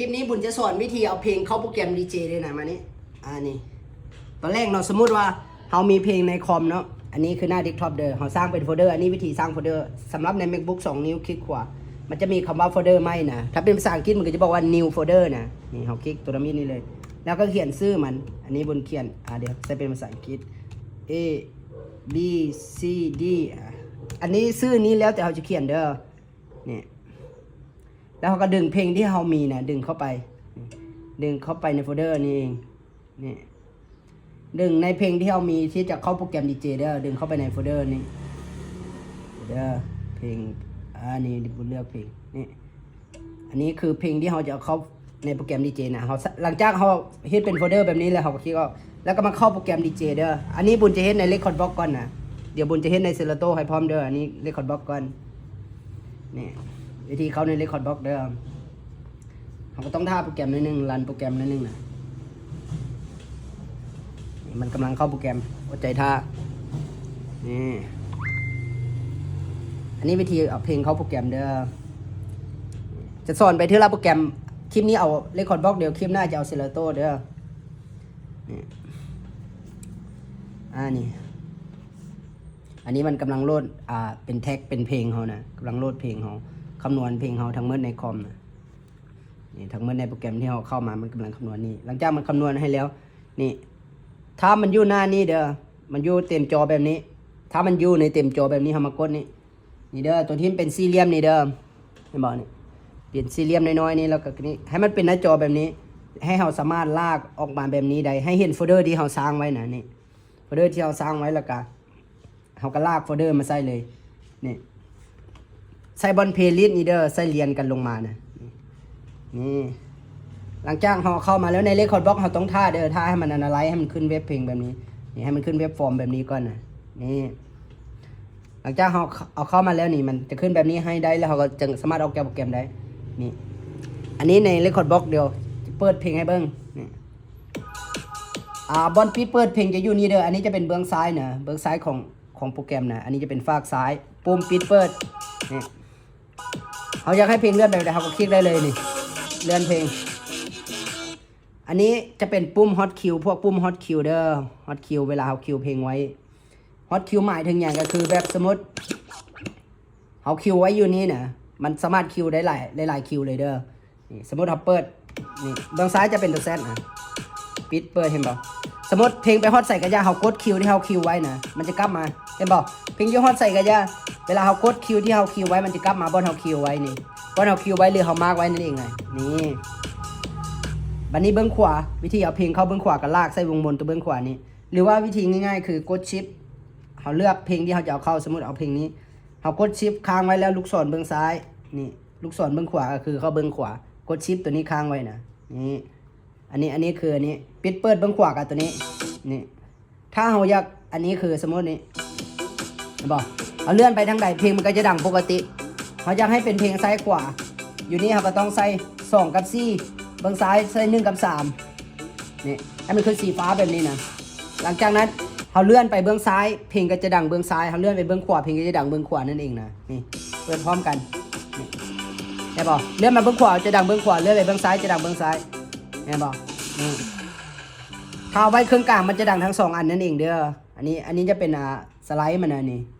คลิปนี้บุญจะสอนวิธีเอาเพลงเข้าโปรแกรมดีเจด้วยนะมานี่อ่านี่ตอนแรกเนาะสมมุติว่าเรามีเพลงในคอมเนาะอันนี้คือหน้าเดสก์ท็อปเด้อเราสร้างเป็นโฟลเดอร์อันนี้วิธีสร้างโฟลเดอร์สำหรับใน macbook 2 นิ้วคลิกขวามันจะมีคำว่าโฟลเดอร์ไม่นะถ้าเป็นภาษาอังกฤษมันก็จะบอกว่า new folder นะนี่เราคลิกตัวนี้นี่เลย แล้วก็เขียนชื่อมัน อันนี้บนเขียนอ่าเดี๋ยวใส่เป็นภาษาอังกฤษ A B C D อันนี้ชื่อนี้แล้วแต่เราจะเขียนเด้อนี่ แล้วเขาก็ดึงเพลงที่เรามีนะดึงเข้าไป ดึงเข้าไปในโฟลเดอร์นี่เองนี่ดึงในเพลงที่เรามีที่จะเข้าโปรแกรมดีเจเด้อดึงเข้าไปในโฟลเดอร์นี้เด้อเพลงอันนี้บุญเลือกเพลงนี่อันนี้คือเพลงที่เราจะเข้าในโปรแกรมดีเจนะเขาหลังจากเขาเฮ็ดเป็นโฟลเดอร์แบบนี้แล้วเขาก็คลิกออกแล้วก็มาเข้าโปรแกรมดีเจเด้ออันนี้บุญจะเฮ็ดในเรคคอร์ดบล็อกก่อนนะเดี๋ยวบุญจะเฮ็ดในเซลโตให้พร้อมเด้ออันนี้เรคคอร์ดบล็อกก่อนนี่ วิธีเข้าในเรคคอร์ดบล็อกเด้อเราก็ต้องท่าโปรแกรมนิดนึงรันโปรแกรมนิดนึงนะมันกำลังเข้าโปรแกรมอดใจท่านี่อันนี้วิธีเอาเพลงเข้าโปรแกรมเด้อจะสอนไปเที่ละโปรแกรมคลิปนี้เอาเรคคอร์ดบล็อกเดียวคลิปหน้าจะเอาเซเลโต้เด้อนี่อ่านี่อันนี้มันกำลังโหลดอ่าเป็นแท็กเป็นเพลงเขานะกำลังโหลดเพลงเขา คำนวณเพลงเขาทั้งหมดในคอมนะนี่ทั้งหมดในโปรแกรมที่เราเข้ามามันกำลังคำนวณนี่หลังจากมันคำนวณให้แล้ว นี่ ถ้ามันอยู่หน้านี้เด้อมันอยู่เต็มจอแบบนี้ ถ้ามันอยู่ในเต็มจอแบบนี้เรามากดนี่นี่เด้อตัวที่เป็นสี่เหลี่ยมนี่เด้อเห็นบอกนี่เปลี่ยนสี่เหลี่ยมน้อยๆนี่แล้วก็นี่ให้มันเป็นหน้าจอแบบนี้ ให้เราสามารถลากออกมาแบบนี้ได้ให้เห็นโฟลเดอร์ที่เราสร้างไว้นะนี่โฟลเดอร์ที่เราสร้างไว้แล้วก็เราก็ลากโฟลเดอร์มาใส่เลยนี่ ใส่บนเพลิสนี่เด้อใส่เรียนกันลงมานะนี่หลังจากเราเข้ามาแล้วในเลคคอร์ดบล็อกเราต้องท่าเด้อท่าให้มันอนาไลซ์ให้มันขึ้นเว็บเพลงแบบนี้นี่ให้มันขึ้นเว็บฟอร์มแบบนี้ก่อนนะนี่หลังจากเราเอาเข้ามาแล้วนี่มันจะขึ้นแบบนี้ให้ได้แล้วเราก็จะสามารถออกจากโปรแกรมได้นี่อันนี้ในเลคคอร์ดบล็อกเดียวเปิดเพลงให้เบิ้งนี่อ่าบอลปิดเปิดเพลงจะอยู่นี่เด้ออันนี้จะเป็นเบื้องซ้ายนะเบื้องซ้ายของของโปรแกรมนะอันนี้จะเป็นฝากซ้ายปุ่มปิดเปิดนี่ เขาอยากให้เพลงเลื่อนไปไหนเขาก็คลิกได้เลยนี่ เลื่อนเพลง อันนี้จะเป็นปุ่ม hot queue พวกปุ่ม hot queue เด้อ hot queue เวลาเขาคิวเพลงไว้ hot queue หมายถึงอย่างก็คือแบบสมมติเขาคิวไว้อยู่นี่นะมันสามารถคิวได้หลายหลายคิวเลยเด้อนี่สมมติเขาเปิดนี่เบื้องซ้ายจะเป็นตัวแซดนะปิดเปิดเห็นบ่สมมติเพลงไปฮอตใส่กระยาเขากดคิวที่เขาคิวไว้นะมันจะกลับมาเห็นบ่เพลงยูฮอตใส่กระยา เวลาเขากดคิวที่เขาคิวไว้มันจะกลับมาบนเขาคิวไว้นี่บนเขาคิวไว้หรือเขามาร์กไว้นั่นเองไงนี่บันนี้เบื้องขวา วิธีเอาเพลงเข้าเบื้องขวากับลากใส่วงบนตัวเบื้องขวานี้ หรือว่าวิธีง่ายๆ คือกดชิปเขาเลือกเพลงที่เขาจะเอาเข้าสมมติเอาเพลงนี้เขากดชิปค้างไว้แล้วลูกศรเบื้องซ้ายนี่ลูกศรเบื้องขวาก็คือเข้าเบื้องขวากดชิปตัวนี้ค้างไว้นะนี่อันนี้อันนี้คืออันนี้ปิดเปิดเบื้องขวากับตัวนี้นี่ถ้าเราอยากอันนี้คือสมมตินี้บอก เอาเลื่อนไปทางใดเพลงมันก็จะดังปกติเขาอยากให้เป็นเพลงซ้ายขวาอยู่นี่เราก็ต้องใส่สองกับสี่บื้องซ้ายใส่หนึ่งกับสามนี่ให้มันคือสีฟ้าแบบนี้นะหลังจากนั้นเขาเลื่อนไปเบื้องซ้าย เพลงก็จะดังเบื้องซ้ายเขาเลื่อนไปเบื้องขวาเพลงก็จะดังเบื้องขวานั่นเองนะนี่เปิดพร้อมกันนี่เห็นบอกเลื่อนมาเบื้องขวาจะดังเบื้องขวาเลื่อนไปเบื้องซ้ายจะดังเบื้องซ้ายเห็นบอกนี่ถ้าเอาไว้เครื่องกลางมันจะดังทั้งสองอันนั่นเองเด้ออันนี้อันนี้จะเป็นอ่าสไลด์มันนะนี่